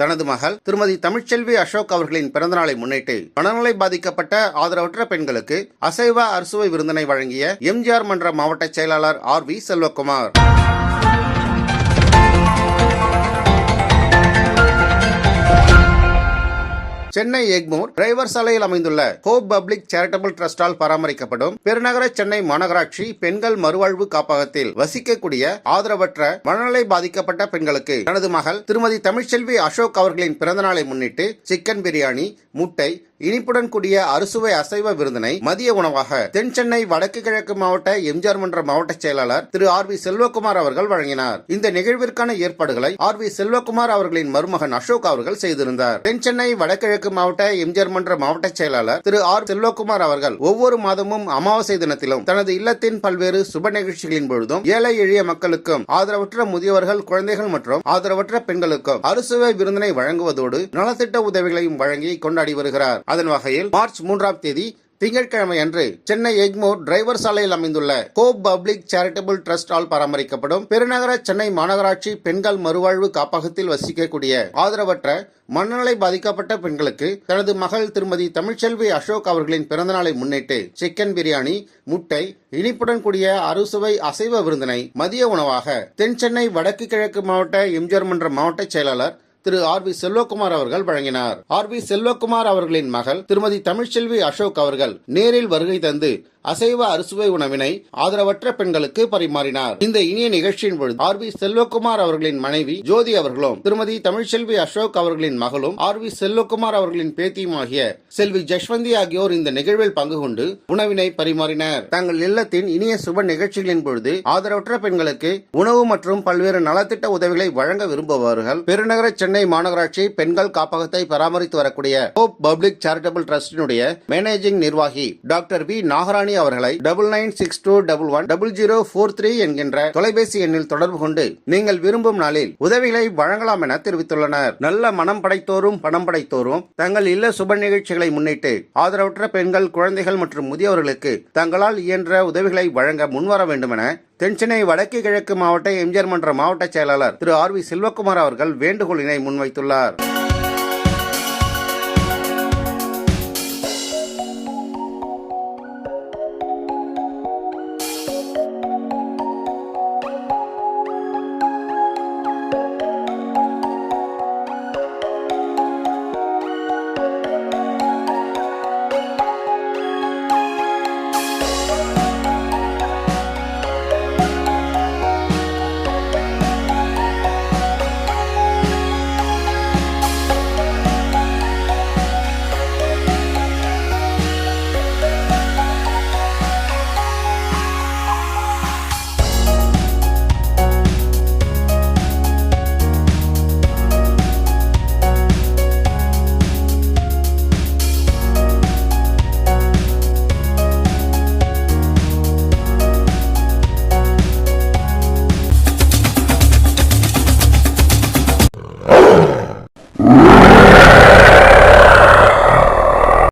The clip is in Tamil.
தனது மகள் திருமதி தமிழ்ச்செல்வி அசோக் அவர்களின் பிறந்தநாளை முன்னிட்டு மனநலை பாதிக்கப்பட்ட ஆதரவற்ற பெண்களுக்கு அசைவ அறுசுவை விருந்தினை வழங்கிய எம்ஜிஆர் மன்ற மாவட்ட செயலாளர் R V Selvakumar. Chennai Egmore driver சாலையில் அமைந்துள்ள ஹோப் பப்ளிக் சேரிட்டபிள் ட்ரஸ்டால் பராமரிக்கப்படும் பெருநகர சென்னை மாநகராட்சி பெண்கள் மறுவாழ்வு காப்பகத்தில் வசிக்கக்கூடிய ஆதரவற்ற மனநிலை பாதிக்கப்பட்ட பெண்களுக்கு தனது மகள் திருமதி தமிழ்ச்செல்வி அசோக் அவர்களின் பிறந்தநாளை முன்னிட்டு சிக்கன் பிரியாணி முட்டை இனிப்புடன் கூடிய அறுசுவை அசைவ விருந்தினை மதிய உணவாக தென் சென்னை வடக்கு கிழக்கு மாவட்ட எம்ஜிஆர் மன்ற மாவட்ட செயலாளர் திரு ஆர் வி செல்வகுமார் அவர்கள் வழங்கினார். இந்த நிகழ்விற்கான ஏற்பாடுகளை ஆர் வி செல்வகுமார் அவர்களின் மருமகன் அசோக் அவர்கள் செய்திருந்தார். தென் சென்னை வடகிழக்கு மாவட்ட எம்ஜிஆர் மன்ற மாவட்ட செயலாளர் திரு ஆர் செல்வகுமார் அவர்கள் ஒவ்வொரு மாதமும் அமாவாசை தினத்திலும் தனது இல்லத்தின் பல்வேறு சுப நிகழ்ச்சிகளின் பொழுதும் ஏழை எளிய மக்களுக்கும் ஆதரவற்ற முதியவர்கள் குழந்தைகள் மற்றும் ஆதரவற்ற பெண்களுக்கும் அறுசுவை விருந்தினை வழங்குவதோடு நலத்திட்ட உதவிகளையும் வழங்கி கொண்டாடி வருகிறார். அதன் வகையில் மார்ச் மூன்றாம் தேதி திங்கட்கிழமை அன்று சென்னை எக்மோர் டிரைவர் சாலையில் அமைந்துள்ள கோப் பப்ளிக் சேரிட்டபிள் டிரஸ்டால் பராமரிக்கப்படும் பெருநகர சென்னை மாநகராட்சி பெண்கள் மறுவாழ்வு காப்பகத்தில் வசிக்கக்கூடிய ஆதரவற்ற மனநலை பாதிக்கப்பட்ட பெண்களுக்கு தனது மகள் திருமதி தமிழ்ச்செல்வி அசோக் அவர்களின் பிறந்தநாளை முன்னிட்டு சிக்கன் பிரியாணி முட்டை இனிப்புடன் கூடிய அறுசுவை அசைவ விருந்தினை மதிய உணவாக தென் சென்னை வடக்கு கிழக்கு மாவட்ட எம்ஜிஆர் மன்ற மாவட்ட செயலாளர் திரு ஆர் வி செல்வகுமார் அவர்கள் வழங்கினார். ஆர் வி செல்வகுமார் அவர்களின் மகள் திருமதி தமிழ்ச்செல்வி அசோக் அவர்கள் நேரில் வருகை தந்து அசைவ அறுசுவை உணவினை ஆதரவற்ற பெண்களுக்கு பரிமாறினார். இந்த இனிய நிகழ்ச்சியின் பொழுது ஆர் வி செல்வகுமார் அவர்களின் மனைவி ஜோதி அவர்களும் திருமதி தமிழ்ச்செல்வி அசோக் அவர்களின் மகளும் ஆர் வி செல்வகுமார் அவர்களின் பேத்தியுமாகிய செல்வி ஜஷ்வந்தி ஆகியோர் இந்த நிகழ்வில் பங்கு கொண்டு உணவினை பரிமாறினர். தங்கள் இல்லத்தின் இனிய சுப நிகழ்ச்சிகளின் பொழுது ஆதரவற்ற பெண்களுக்கு உணவு மற்றும் பல்வேறு நலத்திட்ட உதவிகளை வழங்க விரும்புபவர்கள் பெருநகர சென்னை மாநகராட்சி பெண்கள் காப்பகத்தை பராமரித்து வரக்கூடிய ஹோப் பப்ளிக் சேரிட்டபிள் டிரஸ்டினுடைய மேனேஜிங் நிர்வாகி டாக்டர் வி நாகராணி அவர்களை double nine six two double one double zero four three என்கின்ற தொலைபேசி எண்ணில் தொடர்பு கொண்டு நீங்கள் விரும்பும் நாளில் உதவிகளை வழங்கலாம் என தெரிவித்துள்ளனர். நல்ல மனம் படைத்தோரும் பணம் படைத்தோரும் தங்கள் இல்ல சுப நிகழ்ச்சிகளை முன்னிட்டு ஆதரவற்ற பெண்கள் குழந்தைகள் மற்றும் முதியவர்களுக்கு தங்களால் இயன்ற உதவிகளை வழங்க முன்வர வேண்டும் என தென்சென்னை வடக்கு கிழக்கு மாவட்ட எம்ஜிஆர் மன்ற மாவட்ட செயலாளர் திரு ஆர் வி செல்வகுமார் அவர்கள் வேண்டுகோளினை முன்வைத்துள்ளார்.